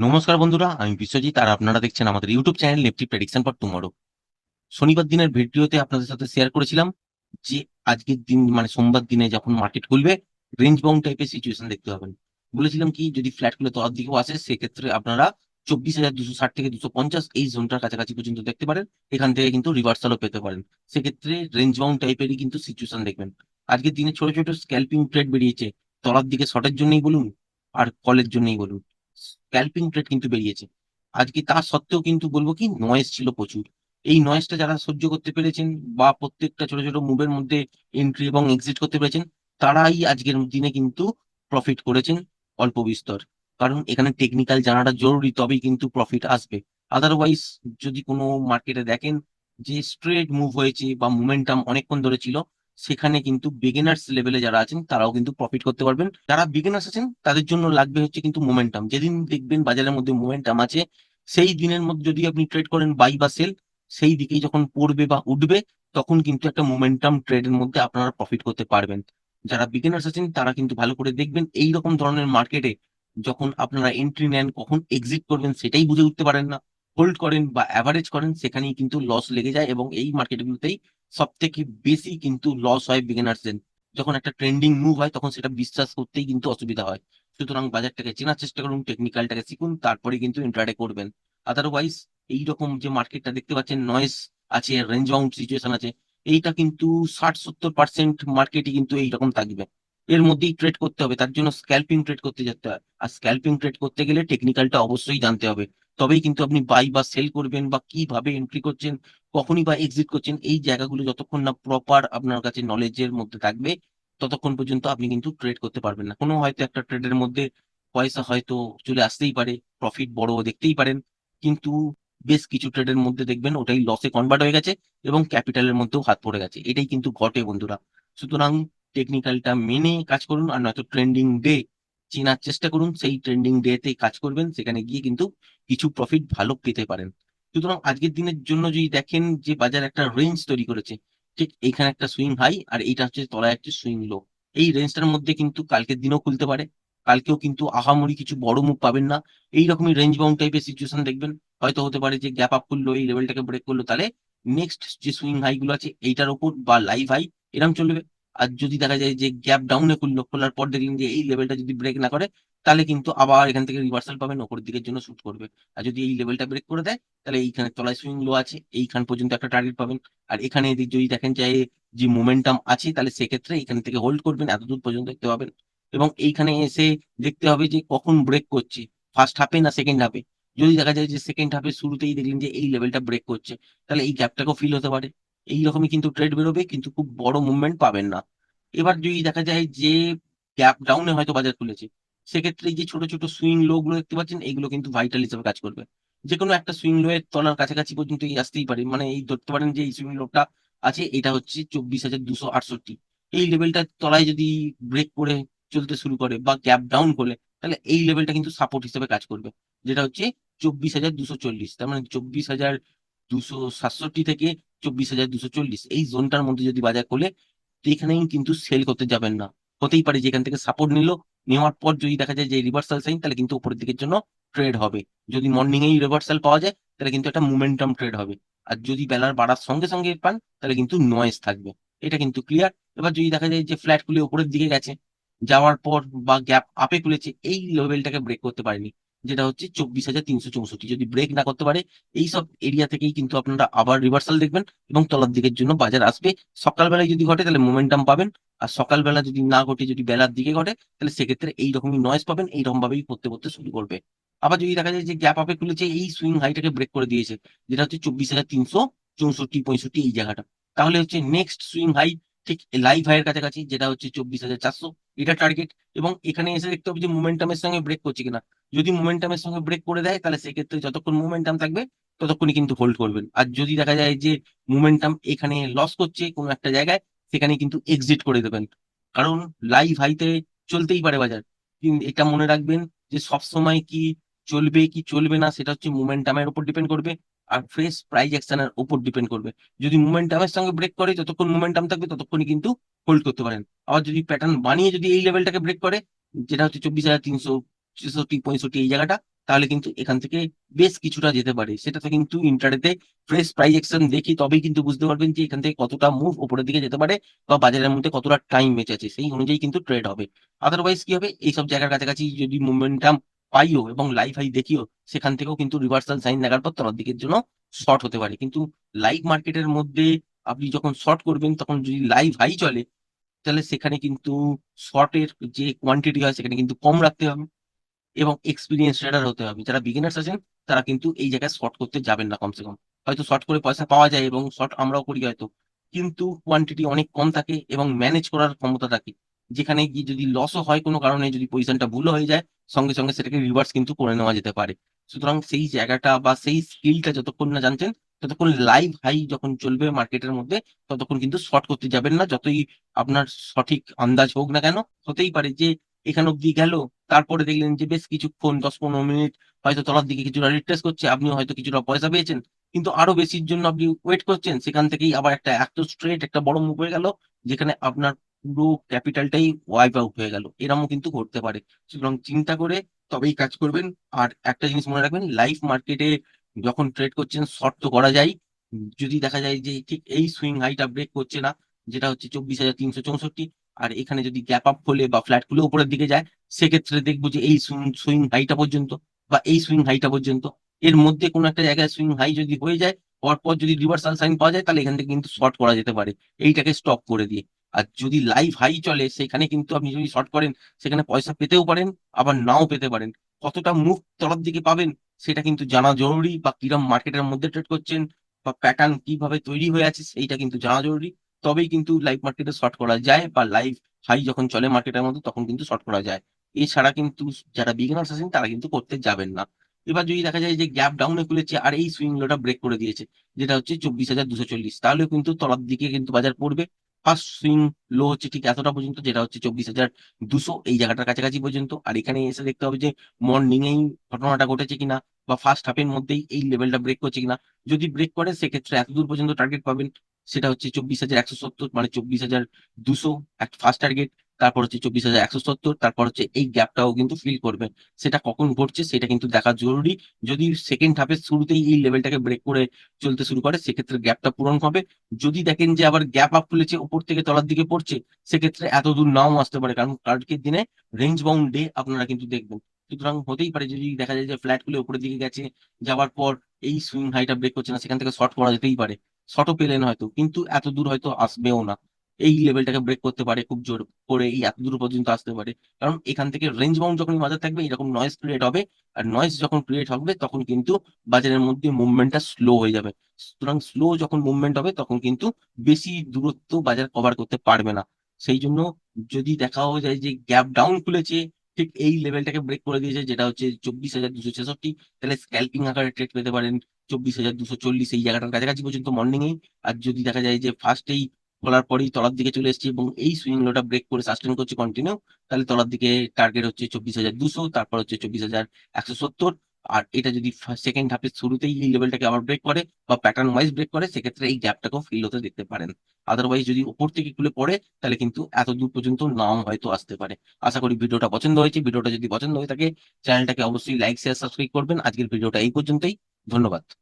নমস্কার বন্ধুরা, আমি বিশ্বজিৎ আর আপনারা দেখছেন আমাদের YouTube channel Nifty prediction for tomorrow শনিবার দিনের ভিডিওতে আপনাদের সাথে শেয়ার করেছিলাম যে আজকের দিন মানে সোমবার দিনে যখন মার্কেট খুলবে রেঞ্জ বাউন্ড টাইপের সিচুয়েশন দেখতে পাবেন। বলেছিলাম কি, যদি ফ্ল্যাট খুলে তলার দিকেও আসে, সেক্ষেত্রে আপনারা চব্বিশ হাজার দুশো ষাট থেকে দুশো পঞ্চাশ এই জোনটার কাছাকাছি পর্যন্ত দেখতে পারেন। এখান থেকে কিন্তু রিভার্সালও পেতে পারেন। সেক্ষেত্রে রেঞ্জ বাউন্ড টাইপেরই কিন্তু সিচুয়েশন দেখবেন। আজকের দিনে ছোট ছোট স্ক্যাল্পিং ট্রেড বেরিয়েছে। তলার দিকে শর্টের জন্যই বলুন আর কলের জন্যই বলুন। স্ক্যাল্পিং ট্রেড কিন্তু বেরিয়েছে। আজকে তা সত্ত্বেও কিন্তু বলব কি নয়েজ ছিল প্রচুর। এই নয়েজটা যারা সহ্য করতে পেরেছেন বা প্রত্যেকটা ছোট ছোট মুভের মধ্যে এন্ট্রি এবং এক্সিট করতে পেরেছেন, তারাই আজকের দিনে কিন্তু প্রফিট করেছেন অল্প বিস্তর। কারণ এখানে টেকনিক্যাল জানাটা জরুরি, তবেই কিন্তু প্রফিট আসবে। আদারওয়াইজ যদি কোনো মার্কেটে দেখেন যে স্ট্রেট মুভ হয়েছে বা মোমেন্টাম অনেকক্ষণ ধরে ছিল সেখানে কিন্তু বিগিনার্স লেভেলে যারা আছেন, তারাও কিন্তু প্রফিট করতে পারবেন। যারা বিগিনার্স আছেন, তাদের জন্য লাগবে হচ্ছে কিন্তু মোমেন্টাম যেদিন দেখবেন বাজারের মধ্যে মোমেন্টাম আছে, সেই দিনের মধ্যে যদি আপনি ট্রেড করেন বাই বা সেল সেই দিকেই যখন পড়বে বা উঠবে, তখন কিন্তু একটা মোমেন্টাম ট্রেডের মধ্যে আপনারা প্রফিট করতে পারবেন। যারা বিগিনার্স আছেন, তারা কিন্তু ভালো করে দেখবেন এই রকম ধরনের মার্কেটে যখন আপনারা এন্ট্রি নেন, কখন এক্সিট করবেন, সেটাই বুঝে উঠতে পারেন না। হোল্ড করেন বা অ্যাভারেজ করেন, সেখানেই কিন্তু লস লেগে যায় এবং এই মার্কেটগুলোতেই সব থেকে বেশি কিন্তু লস হয় বিগিনার্সদের যখন একটা ট্রেন্ডিং মুভ হয়, তখন সেটা বিশ্বাস করতেই কিন্তু অসুবিধা হয়। সুতরাং বাজারটাকে চেনার চেষ্টা করুন টেকনিক্যালটাকে শিখুন, তারপরে কিন্তু ইন্টারডে করবেন। আদারওয়াইজ এইরকম যে মার্কেটটা দেখতে পাচ্ছেন নয়েস আছে রেঞ্জ বাউন্ড সিচুয়েশন আছে, এইটা কিন্তু ষাট সত্তর পার্সেন্ট মার্কেটই কিন্তু এইরকম থাকবে। এর মধ্যেই ট্রেড করতে হবে, তার জন্য স্ক্যাল্পিং ট্রেড করতে যেতে হয়। আর স্ক্যাল্পিং ট্রেড করতে গেলে টেকনিক্যালটা অবশ্যই জানতে হবে। তবেই কিন্তু আপনি বাই বা সেল করবেন বা কীভাবে এন্ট্রি করছেন, কখনই বা এক্সিট করছেন, এই জায়গাগুলো যতক্ষণ না প্রপার আপনার কাছে নলেজের মধ্যে থাকবে, ততক্ষণ পর্যন্ত আপনি কিন্তু ট্রেড করতে পারবেন না। কোনো হয়তো একটা ট্রেডের মধ্যে পয়সা হয়তো চলে আসতেই পারে প্রফিট বড় দেখতেই পারেন, কিন্তু বেশ কিছু ট্রেডের মধ্যে দেখবেন ওটাই লসে কনভার্ট হয়ে গেছে এবং ক্যাপিটালের মধ্যেও হাত পড়ে গেছে। এটাই কিন্তু ঘটে বন্ধুরা। সুতরাং টেকনিক্যালটা মেনে কাজ করুন আর নয়তো ট্রেন্ডিং ডে চেনার চেষ্টা করুন, সেই ট্রেন্ডিং ডে তে কাজ করবেন, সেখানে গিয়ে কিন্তু কিছু প্রফিট ভালো পেতে পারেন। সুতরাং আজকের দিনের জন্য যদি দেখেন যে বাজার একটা রেঞ্জ তৈরি করেছে, ঠিক এখানে একটা সুইং হাই আর এইটা হচ্ছে তলায় একটা সুইং লো এই রেঞ্জটার মধ্যে কিন্তু কালকের দিনও খুলতে পারে, কালকেও কিন্তু আহামরি কিছু বড় মুখ পাবেন না। এইরকমই রেঞ্জ বাউন্ড টাইপের সিচুয়েশন দেখবেন, হয়তো হতে পারে যে গ্যাপ আপ করল, এই লেভেলটাকে ব্রেক করল, তাহলে নেক্সট যে সুইং হাই গুলো আছে, এইটার ওপর বা লাইভ হাই এরকম চলবে। আর যদি দেখা যায় যে গ্যাপ ডাউনে খুললো, খোলার পর দেখলেন যে এই লেভেলটা যদি ব্রেক না করে, তাহলে কিন্তু আবার এখান থেকে রিভার্সাল পাবেন ওপরের দিকের জন্য শুট করবে। আর যদি এই লেভেলটা ব্রেক করে দেয়, তাহলে এইখানে তলায় সুইং লো আছে, এইখান পর্যন্ত একটা টার্গেট পাবেন। আর এখানে যদি দেখেন যে যে মোমেন্টাম আছে, তাহলে সেক্ষেত্রে এখান থেকে হোল্ড করবেন এত দূর পর্যন্ত দেখতে পাবেন। এবং এইখানে এসে দেখতে হবে যে কখন ব্রেক করছে ফার্স্ট হাফে না সেকেন্ড হাফে যদি দেখা যায় যে সেকেন্ড হাফে শুরুতেই দেখলেন যে এই লেভেলটা ব্রেক করছে, তাহলে এই গ্যাপটাকেও ফিল হতে পারে। এইরকমই কিন্তু ট্রেড বেরোবে, কিন্তু খুব বড় মুভমেন্ট পাবেন না। এবার যদি দেখা যায় যে গ্যাপ ডাউনে হয়তো বাজার খুলেছে, সেক্ষেত্রে যে ছোট ছোট সুইং লো গুলো দেখতে পাচ্ছেন এইগুলো কিন্তু ভাইটাল হিসেবে কাজ করবে। যে কোনো একটা সুইং লো এর তলার কাছাকাছি পর্যন্ত এই আসতেই পারে। মানে এই ধরতে পারেন যে এই সুইং লোটা আছে, এটা হচ্ছে চব্বিশ হাজার দুশো আটষট্টি। এই লেভেলটার তলায় যদি ব্রেক করে চলতে শুরু করে বা গ্যাপ ডাউন করলে তাহলে এই লেভেলটা কিন্তু সাপোর্ট হিসেবে কাজ করবে। যেটা হচ্ছে চব্বিশ হাজার দুশো চল্লিশ। তার মানে চব্বিশ হাজার দুশো সাতষট্টি থেকে চব্বিশ হাজার দুশো চল্লিশ। এই জোনটার মধ্যে যদি বাজার খোলে, তো এখানেই কিন্তু সেল করতে যাবেন না। হতেই পারে যে এখান থেকে সাপোর্ট নিল, নেওয়ার পর যদি দেখা যায় যে রিভার্সাল সাইন তাহলে কিন্তু উপরের দিকের জন্য ট্রেড হবে। যদি মর্নিং এই রিভার্সাল পাওয়া যায়, তাহলে কিন্তু একটা মোমেন্টাম ট্রেড হবে। আর যদি বেলার বাড়ার সঙ্গে সঙ্গে পান, তাহলে কিন্তু নয়েজ থাকবে। এটা কিন্তু ক্লিয়ার এবার যদি দেখা যায় যে ফ্ল্যাট খুলে উপরের দিকে গেছে, যাওয়ার পর বা গ্যাপ আপে খুলেছে, এই লেভেলটাকে ব্রেক করতে পারেনি। যেটা হচ্ছে চব্বিশ হাজার তিনশো চৌষট্টি। যদি ব্রেক না করতে পারে, এই সব এরিয়া থেকেই কিন্তু আপনারা আবার রিভার্সাল দেখবেন এবং তলার দিকের জন্য বাজার আসবে। সকালবেলায় যদি ঘটে, তাহলে মোমেন্টাম পাবেন। আর সকালবেলা যদি না ঘটে, যদি বেলার দিকে ঘটে, তাহলে সেক্ষেত্রে এইরকমই নয়েজ পাবেন এইরকম ভাবেই করতে করতে শুরু করবে। আবার যদি দেখা যায় যে গ্যাপ আপে খুলেছে, এই সুইং হাইটাকে ব্রেক করে দিয়েছে, যেটা হচ্ছে চব্বিশ হাজার তিনশো চৌষট্টি, পঁয়ষট্টি, এই জায়গাটা। তাহলে হচ্ছে নেক্সট সুইং হাই ঠিক লাইভ হাইয়ের কাছাকাছি, যেটা হচ্ছে চব্বিশ হাজার চারশো, এটা টার্গেট এবং এখানে এসে দেখতে হবে যে মোমেন্টামের সঙ্গে ব্রেক করছে কিনা। যদি মোমেন্টামের সঙ্গে ব্রেক করে দেয়, তাহলে সেক্ষেত্রে যতক্ষণ মোমেন্টাম থাকবে, ততক্ষণই কিন্তু হোল্ড করবেন। আর যদি দেখা যায় যে মোমেন্টাম এখানে লস করছে কোনো একটা জায়গায় সেখানে কিন্তু এক্সিট করে দেবেন। কারণ লাইভ হাইতে চলতেই পারে বাজার। এটা মনে রাখবেন যে সব সময় কি চলবে কি চলবে না, সেটা হচ্ছে মোমেন্টামের উপর ডিপেন্ড করবে, আর ফ্রেশ প্রাইস অ্যাকশনের উপর ডিপেন্ড করবে। যদি মোমেন্টামের সঙ্গে ব্রেক করে, যতক্ষণ মোমেন্টাম থাকবে, ততক্ষণই কিন্তু হোল্ড করতে পারেন। আবার যদি প্যাটার্ন বানিয়ে যদি এই লেভেলটাকে ব্রেক করে, যেটা হচ্ছে চব্বিশ হাজার তিনশো ছেষট্টি পঁয়ষট্টি এই জায়গাটা, তাহলে কিন্তু এখান থেকে বেশ কিছুটা যেতে পারে। সেটাতে কিন্তু ইন্টারডেতে ফ্রেশ প্রাইস অ্যাকশন দেখি তবেই কিন্তু বুঝতে পারবেন যে এখান থেকে কতটা মুভ উপরের দিকে যেতে পারে বা বাজারের মধ্যে কতটা টাইম বেঁচে আছে সেই অনুযায়ী কিন্তু ট্রেড হবে। আদারওয়াইজ কি হবে? এইসব জায়গার কাছাকাছি যদি মোমেন্টাম পাইও এবং লাইভ হাই দেখিও, সেখান থেকেও কিন্তু রিভার্সাল সাইন দেখার পর তলার দিকের জন্য শর্ট হতে পারে। কিন্তু লাইভ মার্কেটের মধ্যে আপনি যখন শর্ট করবেন, তখন যদি লাইভ হাই চলে, তাহলে সেখানে কিন্তু শর্টের যে কোয়ান্টিটি হয়, সেখানে কিন্তু কম রাখতে হবে। এবং এক্সপিরিয়েন্স ট্রেডার হতে হবে। যারা বিগিনার্স আছেন, তারা কিন্তু এই জায়গায় শর্ট করতে যাবেন না কমসে কম। হয়তো শর্ট করে পয়সা পাওয়া যায় এবং শর্ট আমরাও করি হয়তো। কিন্তু কোয়ান্টিটি অনেক কম থাকে এবং ম্যানেজ করার ক্ষমতা থাকে। যেখানে গিয়ে যদি লসও হয় কোনো কারণে, যদি পজিশনটা ভুল হয়ে যায়, সঙ্গে সঙ্গে সেটাকে রিভার্স কিন্তু করে নেওয়া যেতে পারে। সুতরাং সেই জায়গাটা বা সেই স্কিলটা যতক্ষণ না জানছেন, ততক্ষণ লাইভ হাই যখন চলবে মার্কেটের মধ্যে, ততক্ষণ কিন্তু শর্ট করতে যাবেন না। যতই আপনার সঠিক আন্দাজ হোক না কেন, হতেই পারে যে এখান অব্দি গেল। তারপরে দেখলেন যে বেশ কিছুক্ষণ, দশ পনেরো মিনিট হয়তো তলার দিকে কিছুটা রিট্রেস করছে আপনি হয়তো কিছুটা পয়সা পেয়েছেন। কিন্তু আরও বেশির জন্য আপনি ওয়েট করছেন। সেখান থেকেই আবার একটা এত স্ট্রেট একটা বড় মুভ হয়ে গেল, যেখানে আপনার পুরো ক্যাপিটালটাই ওয়াইপ আউট হয়ে গেল। এরমও কিন্তু ঘটতে পারে। সুতরাং চিন্তা করে তবেই কাজ করবেন। আর একটা জিনিস মনে রাখবেন লাইফ মার্কেটে যখন ট্রেড করছেন শর্ট তো করা যায়। যদি দেখা যায় যে ঠিক এই সুইং হাইটা ব্রেক করছে না, যেটা হচ্ছে চব্বিশ হাজার তিনশো চৌষট্টি আর এখানে যদি গ্যাপ আপ খোলে বা ফ্ল্যাট খুলে উপরের দিকে যায়, সেক্ষেত্রে দেখব যে এই সুইং হাইটা পর্যন্ত বা এই সুইং হাইটা পর্যন্ত, এর মধ্যে কোনো একটা জায়গায় সুইং হাই যদি হয়ে যায়, পরপর যদি রিভার্সাল সাইন পাওয়া যায়, তাহলে এখান থেকে কিন্তু শর্ট করা যেতে পারে। এইটাকে স্টপ করে দিয়ে। আর যদি লাইভ হাই চলে, সেখানে কিন্তু আপনি যদি শর্ট করেন, সেখানে পয়সা পেতেও পারেন, আবার নাও পেতে পারেন। কতটা মুখ তলার দিকে পাবেন, সেটা কিন্তু জানা জরুরি বা কিরম মার্কেটের মধ্যে ট্রেড করছেন বা প্যাটার্ন কীভাবে তৈরি হয়ে আছে, সেইটা কিন্তু জানা জরুরি। তবেই কিন্তু লাইভ মার্কেটে শর্ট করা যায় বা লাইভ হাই যখন চলে মার্কেটের মধ্যে তখন কিন্তু শর্ট করা যায়। এছাড়া কিন্তু যারা বিগিনার্স আছেন তারা কিন্তু করতে যাবেন না। এবার যদি দেখা যায় যে গ্যাপ ডাউনে খুলেছে আর এই সুইং লোটা ব্রেক করে দিয়েছে, যেটা হচ্ছে চব্বিশ হাজার দুশো চল্লিশ। তাহলে কিন্তু তলার দিকে কিন্তু বাজার পড়বে। ফার্স্ট সুইং লো হচ্ছে ঠিক এতটা পর্যন্ত, যেটা হচ্ছে চব্বিশ হাজার দুশো এই জায়গাটার কাছাকাছি পর্যন্ত। আর এখানে এসে দেখতে হবে যে মর্নিং এই ঘটনাটা ঘটেছে কিনা বা ফার্স্ট হাফের মধ্যেই এই লেভেলটা ব্রেক করছে কিনা। যদি ব্রেক করে, সেক্ষেত্রে এত দূর পর্যন্ত টার্গেট পাবেন সেটা হচ্ছে চব্বিশ হাজার একশো সত্তর মানে চব্বিশ হাজার দুশো ফার্স্ট টার্গেট তারপর হচ্ছে চব্বিশ হাজার একশো সত্তর, তারপর হচ্ছে এই গ্যাপটাও কিন্তু ফিল করবে। সেটা কখন ঘটছে সেটা কিন্তু দেখা জরুরি। যদি সেকেন্ড হাফের শুরুতেই এই লেভেলটাকে ব্রেক করে চলতে শুরু করে, সেক্ষেত্রে গ্যাপটা পূরণ হবে। যদি দেখেন যে আবার গ্যাপ আপ খুলেছে, উপর থেকে তলার দিকে পড়ছে, সেক্ষেত্রে এত দূর নাও আসতে পারে। কারণ কালকের দিনে রেঞ্জ বাউন্ড ডে আপনারা কিন্তু দেখবেন। সুতরাং হতেই পারে যদি দেখা যায় যে ফ্ল্যাট খুলে উপরের দিকে গেছে, যাওয়ার পর এই সুইং হাইটা ব্রেক করছে না, সেখান থেকে শর্ট করা যেতেই পারে। শর্টও পেলেন হয়তো, কিন্তু এত দূর হয়তো আসবেও না। এই লেভেলটাকে ব্রেক করতে পারে, খুব জোর করে এই এত দূর পর্যন্ত আসতে পারে। কারণ এখান থেকে রেঞ্জ বাউন্ড যখন বাজার থাকবে, এরকম নয়েজ ক্রিয়েট হবে, আর নয়েজ যখন ক্রিয়েট হবে, তখন কিন্তু বাজারের মধ্যে মুভমেন্টটা স্লো হয়ে যাবে। সুতরাং স্লো যখন মুভমেন্ট হবে, তখন কিন্তু বেশি দূরত্ব বাজার কভার করতে পারবে না। সেই জন্য যদি দেখা হয়ে যায় যে গ্যাপ ডাউন খুলেছে ঠিক এই লেভেলটাকে ব্রেক করে দিয়েছে, যেটা হচ্ছে চব্বিশ হাজার দুশো ছেষট্টি। তাহলে স্ক্যালপিং আকারে ট্রেড পেতে পারেন চব্বিশ হাজার দুশো চল্লিশ এই জায়গাটার কাছাকাছি পর্যন্ত মর্নিং এই আর যদি দেখা যায় যে ফার্স্টেই খোলার পরেই তলার দিকে চলে এসেছে এবং এই সুইং লোটা ব্রেক করে সাস্টেন করছে কন্টিনিউ তাহলে তলার দিকে টার্গেট হচ্ছে চব্বিশ হাজার দুশো, তারপর হচ্ছে চব্বিশ হাজার একশো সত্তর। আর এটা যদি সেকেন্ড হাফের শুরুতেই এই লেভেলটাকে আবার ব্রেক করে বা প্যাটার্ন ওয়াইজ ব্রেক করে, সেক্ষেত্রে এই গ্যাপটাকেও ফিল হতে দেখতে পারেন। আদারওয়াইজ যদি ওপর থেকে খুলে পড়ে, তাহলে কিন্তু এত দূর পর্যন্ত নাও হয়তো আসতে পারে। আশা করি ভিডিওটা পছন্দ হয়েছে। ভিডিওটা যদি পছন্দ হয়ে থাকে চ্যানেলটাকে অবশ্যই লাইক শেয়ার সাবস্ক্রাইব করবেন। আজকের ভিডিওটা এই পর্যন্তই। ধন্যবাদ।